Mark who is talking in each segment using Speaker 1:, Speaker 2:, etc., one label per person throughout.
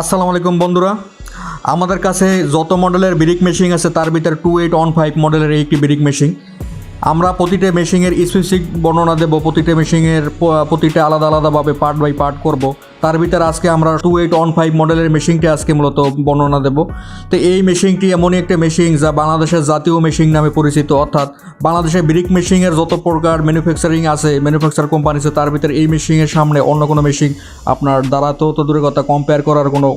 Speaker 1: আসসালামু আলাইকুম বন্ধুরা। আমাদের কাছে যত মডেলের ব্রিক মেশিন আছে, তার ভিতরে টু এইট ওয়ান ফাইভ মডেলের একটি ব্রিক মেশিন। আমরা প্রতিটা মেশিনের স্পেসিফিক বর্ণনা দেব, প্রতিটা মেশিনের প্রতিটা আলাদা আলাদাভাবে পার্ট বাই পার্ট করব। তার ভিতরে আজকে আমরা টু এইট ওয়ান ফাইভ মডেলের মেশিনটি আজকে মূলত বর্ণনা দেব। তো এই মেশিনটি এমনই একটা মেশিন যা বাংলাদেশের জাতীয় মেশিন নামে পরিচিত। অর্থাৎ বাংলাদেশের ব্রিক মেশিনের যত প্রকার ম্যানুফ্যাকচারিং আছে ম্যানুফ্যাকচার কোম্পানি আছে, তার ভিতরে এই মেশিনের সামনে অন্য কোনো মেশিন আপনার দাঁড়াতেও তো দূরের কথা কম্পেয়ার করার কোনো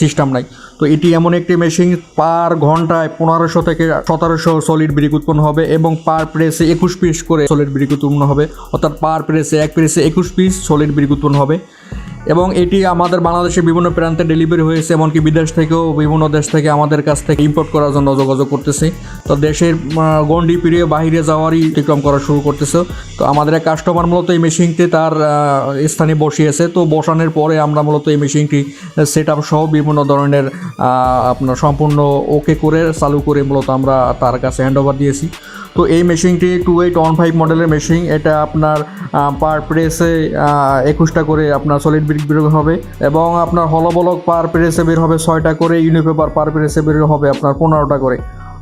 Speaker 1: সিস্টেম নাই। তো এটি এমন একটি মেশিন পার ঘন্টায় পনেরোশো থেকে সতেরোশো সলিড ব্রিক উৎপন্ন হবে এবং পার প্রেসে একুশ পিস করে সলিড ব্রিক উৎপন্ন হবে। অর্থাৎ পার প্রেসে এক প্রেসে একুশ পিস সলিড ব্রিক উৎপন্ন হবে। এবং এটি আমাদের বাংলাদেশের বিভিন্ন প্রান্তে ডেলিভারি হয়েছে, এমনকি বিদেশ থেকেও বিভিন্ন দেশ থেকে আমাদের কাছ থেকে ইম্পোর্ট করার জন্য যোগাযোগ করতেছে। তো দেশের গণ্ডি পেরিয়ে বাহিরে যাওয়ারই অতিক্রম করা শুরু করতেছে। তো আমাদের এক কাস্টমার মূলত এই মেশিনটি তার স্থানে বসিয়েছে। তো বসানোর পরে আমরা মূলত এই মেশিনটি সেট আপ সহ বিভিন্ন ধরনের আপনার সম্পূর্ণ ওকে করে, চালু করে মূলত আমরা তার কাছে হ্যান্ড ওভার দিয়েছি। তো এই মেশিনটি টু এইট ওয়ান ফাইভ মডেলের মেশিন এটা আপনার পার প্রেসে একুশটা করে আপনার সলিড ব্রিক বের হবে এবং আপনার হলবলক পার প্রেসে বের হবে ছয়টা করে ইউনিপেপার পার প্রেসে বের হবে আপনার পনেরোটা করে।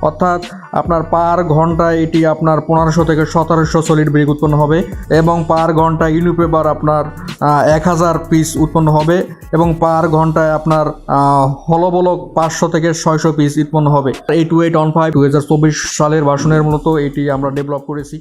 Speaker 1: অর্থাৎ আপনার পার ঘন্টায় এটি আপনার পনেরোশো থেকে সতেরোশো সলিড ব্রিক উৎপন্ন হবে এবং পার ঘন্টায় ইউনিপেপার আপনার এক হাজার পিস উৎপন্ন হবে এবং পার ঘন্টায় আপনার হলবলক পাঁচশো থেকে ছয়শো পিস উৎপন্ন হবে। এই টু এইট ওয়ান ফাইভ দু হাজার চব্বিশ সালের বাসনের মূলত এটি আমরা ডেভেলপ করেছি।